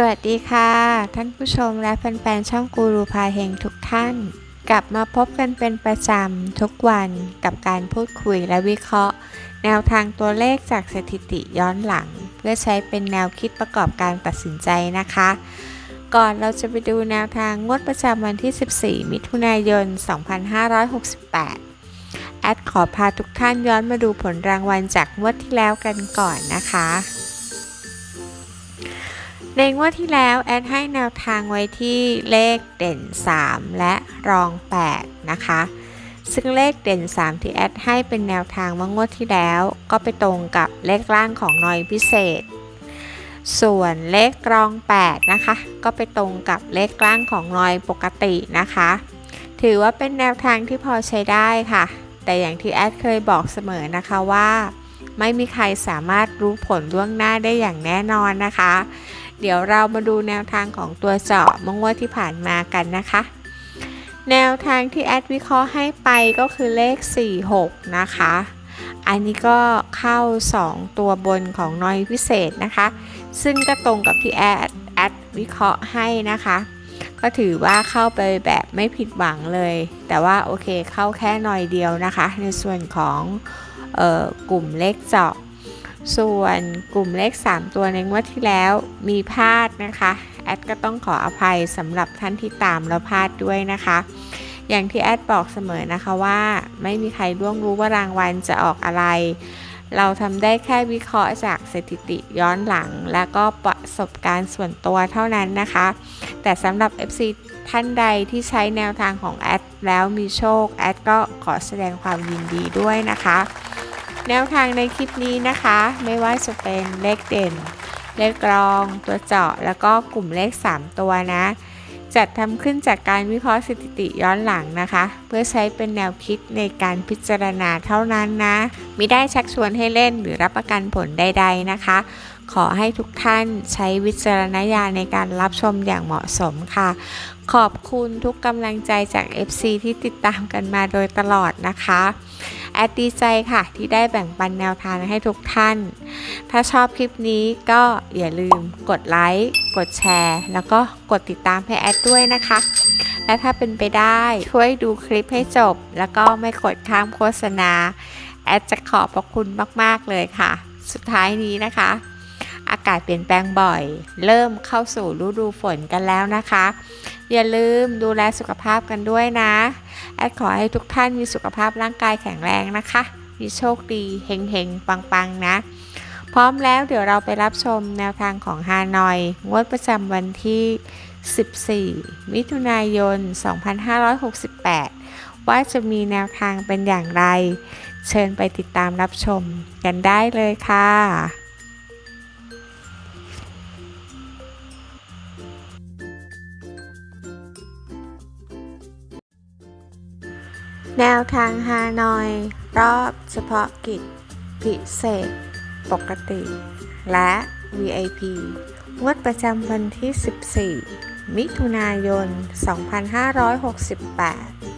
สวัสดีค่ะ ท่านผู้ชมและแฟนๆช่องกูรูพาเฮงทุกท่าน กลับมาพบกันเป็นประจำทุกวันกับการพูดคุยและวิเคราะห์ แนวทางตัวเลขจากสถิติย้อนหลัง เพื่อใช้เป็นแนวคิดประกอบการตัดสินใจนะคะ ก่อนเราจะไปดูแนวทางงวดประจำวันที่ 14 มิถุนายน 2568 แอดขอพาทุกท่านย้อนมาดูผลรางวัลจากงวดที่แล้วกันก่อนนะคะ ในงวดที่แล้วแอดให้แนวทางไว้ที่เลขเด่น 3 และรอง 8 นะคะ ซึ่งเลขเด่น 3 ที่แอดให้เป็นแนวทางเมื่องวดที่แล้ว ก็ไปตรงกับเลขล่างของนอยพิเศษ ส่วนเลขรอง 8 นะคะ ก็ไปตรงกับเลขล่างของนอยปกตินะคะ ถือว่าเป็นแนวทางที่พอใช้ได้ค่ะ แต่อย่างที่แอดเคยบอกเสมอนะคะว่า ไม่มีใครสามารถรู้ผลล่วงหน้าได้อย่างแน่นอนนะคะ เดี๋ยวเรามาดูแนวทางของตัวเจาะเมื่องวดที่ผ่านมากันนะคะ แนวทางที่แอดวิเคราะห์ให้ไปก็คือเลข 46 นะคะ อันนี้ก็เข้า 2 ตัวบนของนอยพิเศษนะคะ ซึ่งก็ตรงกับที่แอดแอดวิเคราะห์ให้นะคะก็ถือว่าเข้าไปแบบไม่ผิดหวังเลย แต่ว่าโอเคเข้าแค่หน่อยเดียวนะคะ ในส่วนของออกลุ่มเลขเจาะ ส่วนกลุ่มเลข 3 ตัวในงวดที่แล้วมีพลาดนะคะ แอดก็ต้องขออภัยสำหรับท่านที่ตามแล้วพลาดด้วยนะคะ อย่างที่แอดบอกเสมอนะคะว่าไม่มีใครร่วงรู้ว่ารางวัลจะออกอะไร เราทำได้แค่วิเคราะห์จากสถิติย้อนหลัง และก็ประสบการณ์ส่วนตัวเท่านั้นนะคะ แต่สำหรับ FC ท่านใดที่ใช้แนวทางของแอดแล้วมีโชค แอดก็ขอแสดงความยินดีด้วยนะคะ แนวทางในคลิปนี้นะคะ ไม่ว่าจะเป็นเลขเด่น เลขกรอง ตัวเจาะ แล้วก็กลุ่มเลข 3 ตัวนะ จัดทำขึ้นจากการวิเคราะห์สถิติย้อนหลังนะคะ เพื่อใช้เป็นแนวคิดในการพิจารณาเท่านั้นนะมิได้ชักชวนให้เล่นหรือรับประกันผลใด ๆนะคะ ขอให้ทุกท่านใช้วิจารณญาณในการรับชมอย่างเหมาะสมค่ะ ขอบคุณทุกกำลังใจจาก FC ที่ติดตามกันมาโดยตลอดนะคะ แอดดีใจค่ะที่ได้แบ่งปันแนวทางให้ทุกท่าน ถ้าชอบคลิปนี้ก็อย่าลืมกดไลค์ กดแชร์ แล้วก็กดติดตามให้แอดด้วยนะคะ และถ้าเป็นไปได้ช่วยดูคลิปให้จบ แล้วก็ไม่กดข้ามโฆษณา แอดจะขอบพระคุณมากๆเลยค่ะ สุดท้ายนี้นะคะ อากาศเปลี่ยนแปลงบ่อย เริ่มเข้าสู่ฤดูฝนกันแล้วนะคะ อย่าลืมดูแลสุขภาพกันด้วยนะ แอดขอให้ทุกท่านมีสุขภาพร่างกายแข็งแรงนะคะ มีโชคดีเฮงๆ ปังๆ นะ พร้อมแล้วเดี๋ยวเราไปรับชมแนวทางของฮานอย งวดประจำวันที่ 14 มิถุนายน 2568 ว่าจะมีแนวทางเป็นอย่างไร เชิญไปติดตามรับชมกันได้เลยค่ะ แนวทางฮานอย รอบเฉพาะกิจ พิเศษ ปกติ และ VIP งวดประจำวันที่ 14 มิถุนายน 2568